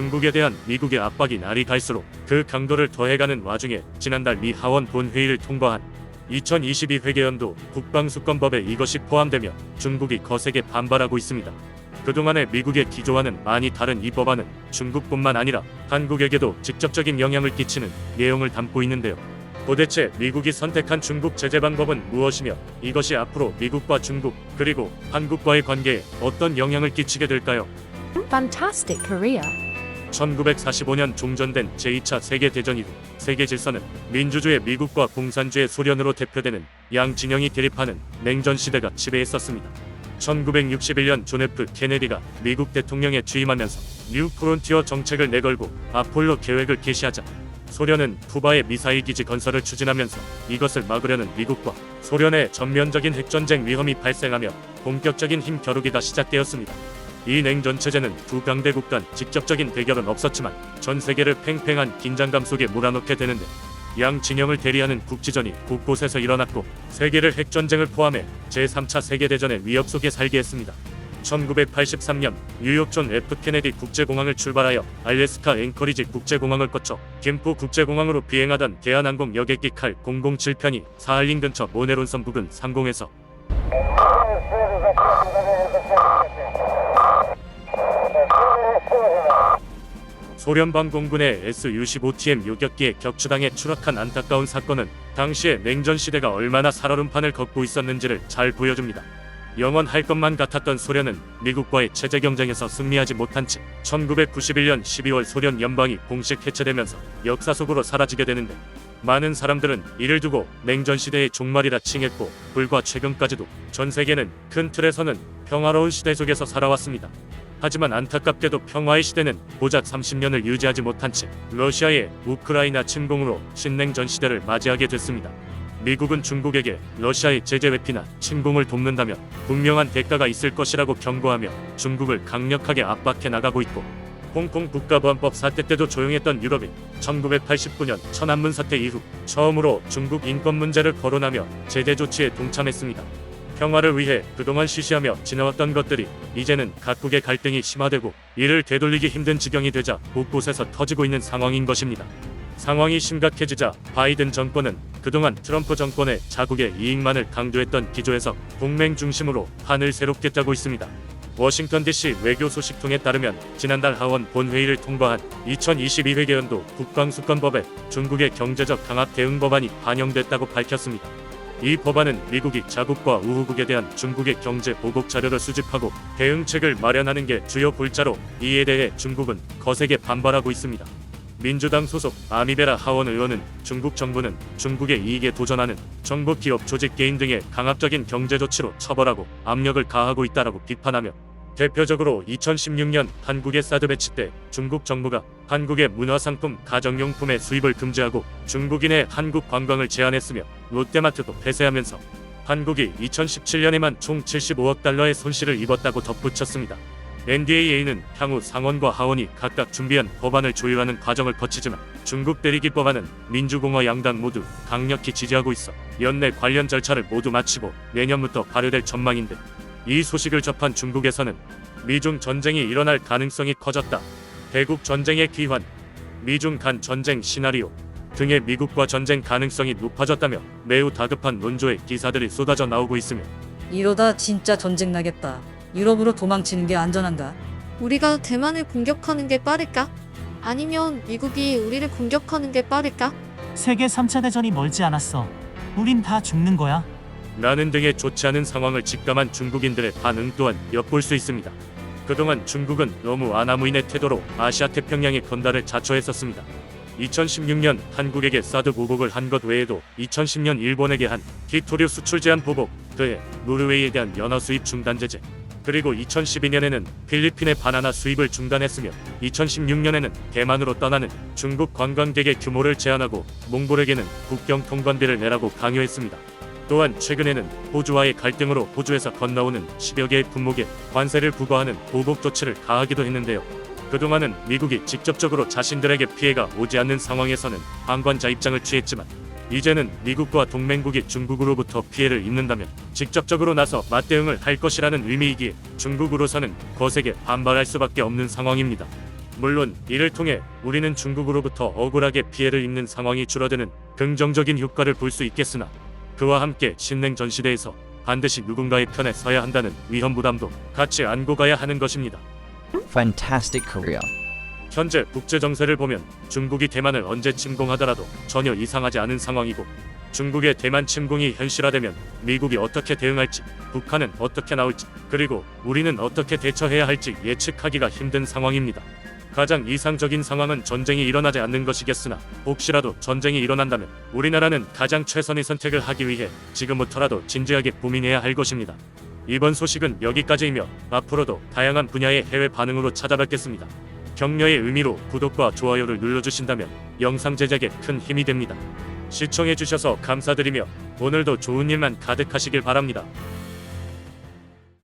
중국에 대한 미국의 압박이 날이 갈수록 그 강도를 더해가는 와중에 지난달 미 하원 본회의를 통과한 2022 회계연도 국방수권법에 이것이 포함되며 중국이 거세게 반발하고 있습니다. 그동안의 미국의 기조와는 많이 다른 이 법안은 중국뿐만 아니라 한국에게도 직접적인 영향을 끼치는 내용을 담고 있는데요. 도대체 미국이 선택한 중국 제재 방법은 무엇이며 이것이 앞으로 미국과 중국 그리고 한국과의 관계에 어떤 영향을 끼치게 될까요? Fantastic Korea. 1945년 종전된 제2차 세계대전 이후 세계 질서는 민주주의 미국과 공산주의 소련으로 대표되는 양 진영이 대립하는 냉전 시대가 지배했었습니다. 1961년 존 F 케네디가 미국 대통령에 취임하면서 뉴 프론티어 정책을 내걸고 아폴로 계획을 개시하자 소련은 쿠바의 미사일 기지 건설을 추진하면서 이것을 막으려는 미국과 소련의 전면적인 핵전쟁 위험이 발생하며 본격적인 힘 겨루기가 시작되었습니다. 이 냉전 체제는 두 강대국 간 직접적인 대결은 없었지만 전 세계를 팽팽한 긴장감 속에 몰아넣게 되는데 양 진영을 대리하는 국지전이 곳곳에서 일어났고 세계를 핵전쟁을 포함해 제3차 세계대전의 위협 속에 살게 했습니다. 1983년 뉴욕 존 F 케네디 국제공항을 출발하여 알래스카 앵커리지 국제공항을 거쳐 김포 국제공항으로 비행하던 대한항공 여객기 칼 007편이 사할린 근처 모네론섬 부근 상공에서 소련방 공군의 Su-25TM 요격기에 격추당해 추락한 안타까운 사건은 당시의 냉전 시대가 얼마나 살얼음판을 걷고 있었는지를 잘 보여줍니다. 영원할 것만 같았던 소련은 미국과의 체제 경쟁에서 승리하지 못한 채 1991년 12월 소련 연방이 공식 해체되면서 역사 속으로 사라지게 되는데 많은 사람들은 이를 두고 냉전 시대의 종말이라 칭했고 불과 최근까지도 전 세계는 큰 틀에서는 평화로운 시대 속에서 살아왔습니다. 하지만 안타깝게도 평화의 시대는 고작 30년을 유지하지 못한 채 러시아의 우크라이나 침공으로 신냉전 시대를 맞이하게 됐습니다. 미국은 중국에게 러시아의 제재 회피나 침공을 돕는다면 분명한 대가가 있을 것이라고 경고하며 중국을 강력하게 압박해 나가고 있고 홍콩 국가보안법 사태 때도 조용했던 유럽이 1989년 천안문 사태 이후 처음으로 중국 인권 문제를 거론하며 제재 조치에 동참했습니다. 평화를 위해 그동안 쉬쉬하며 지나왔던 것들이 이제는 각국의 갈등이 심화되고 이를 되돌리기 힘든 지경이 되자 곳곳에서 터지고 있는 상황인 것입니다. 상황이 심각해지자 바이든 정권은 그동안 트럼프 정권의 자국의 이익만을 강조했던 기조에서 동맹 중심으로 판을 새롭게 짜고 있습니다. 워싱턴 DC 외교 소식통에 따르면 지난달 하원 본회의를 통과한 2022 회계연도 국방수권법에 중국의 경제적 강압 대응 법안이 반영됐다고 밝혔습니다. 이 법안은 미국이 자국과 우후국에 대한 중국의 경제 보복 자료를 수집하고 대응책을 마련하는 게 주요 골자로 이에 대해 중국은 거세게 반발하고 있습니다. 민주당 소속 아미베라 하원 의원은 중국 정부는 중국의 이익에 도전하는 정부 기업 조직 개인 등의 강압적인 경제 조치로 처벌하고 압력을 가하고 있다라고 비판하며 대표적으로 2016년 한국의 사드 배치 때 중국 정부가 한국의 문화상품 가정용품의 수입을 금지하고 중국인의 한국 관광을 제한했으며 롯데마트도 폐쇄하면서 한국이 2017년에만 총 75억 달러의 손실을 입었다고 덧붙였습니다. NDAA는 향후 상원과 하원이 각각 준비한 법안을 조율하는 과정을 거치지만 중국 대리기 법안은 민주공화 양당 모두 강력히 지지하고 있어 연내 관련 절차를 모두 마치고 내년부터 발효될 전망인데 이 소식을 접한 중국에서는 미중 전쟁이 일어날 가능성이 커졌다. 대국 전쟁의 기환, 미중 간 전쟁 시나리오 등의 미국과 전쟁 가능성이 높아졌다며 매우 다급한 논조의 기사들이 쏟아져 나오고 있으며 이러다 진짜 전쟁 나겠다. 유럽으로 도망치는 게 안전한가? 우리가 대만을 공격하는 게 빠를까? 아니면 미국이 우리를 공격하는 게 빠를까? 세계 3차 대전이 멀지 않았어. 우린 다 죽는 거야. 라는 등의 좋지 않은 상황을 직감한 중국인들의 반응 또한 엿볼 수 있습니다. 그동안 중국은 너무 아나무인의 태도로 아시아 태평양의 건달을 자초했었습니다. 2016년 한국에게 사드 보복을 한 것 외에도 2010년 일본에게 한 기토류 수출 제한 보복, 그해 노르웨이에 대한 연어 수입 중단 제재, 그리고 2012년에는 필리핀의 바나나 수입을 중단했으며 2016년에는 대만으로 떠나는 중국 관광객의 규모를 제한하고 몽골에게는 국경 통관비를 내라고 강요했습니다. 또한 최근에는 호주와의 갈등으로 호주에서 건너오는 10여 개의 품목에 관세를 부과하는 보복 조치를 가하기도 했는데요. 그동안은 미국이 직접적으로 자신들에게 피해가 오지 않는 상황에서는 방관자 입장을 취했지만 이제는 미국과 동맹국이 중국으로부터 피해를 입는다면 직접적으로 나서 맞대응을 할 것이라는 의미이기에 중국으로서는 거세게 반발할 수밖에 없는 상황입니다. 물론 이를 통해 우리는 중국으로부터 억울하게 피해를 입는 상황이 줄어드는 긍정적인 효과를 볼 수 있겠으나 그와 함께 신냉 전 시대에서 반드시 누군가의 편에 서야 한다는 위험 부담도 같이 안고 가야 하는 것입니다. Fantastic Korea. 현재 국제 정세를 보면 중국이 대만을 언제 침공하더라도 전혀 이상하지 않은 상황이고 중국의 대만 침공이 현실화되면 미국이 어떻게 대응할지 북한은 어떻게 나올지 그리고 우리는 어떻게 대처해야 할지 예측하기가 힘든 상황입니다. 가장 이상적인 상황은 전쟁이 일어나지 않는 것이겠으나 혹시라도 전쟁이 일어난다면 우리나라는 가장 최선의 선택을 하기 위해 지금부터라도 진지하게 고민해야 할 것입니다. 이번 소식은 여기까지이며 앞으로도 다양한 분야의 해외 반응으로 찾아뵙겠습니다. 격려의 의미로 구독과 좋아요를 눌러주신다면 영상 제작에 큰 힘이 됩니다. 시청해주셔서 감사드리며 오늘도 좋은 일만 가득하시길 바랍니다.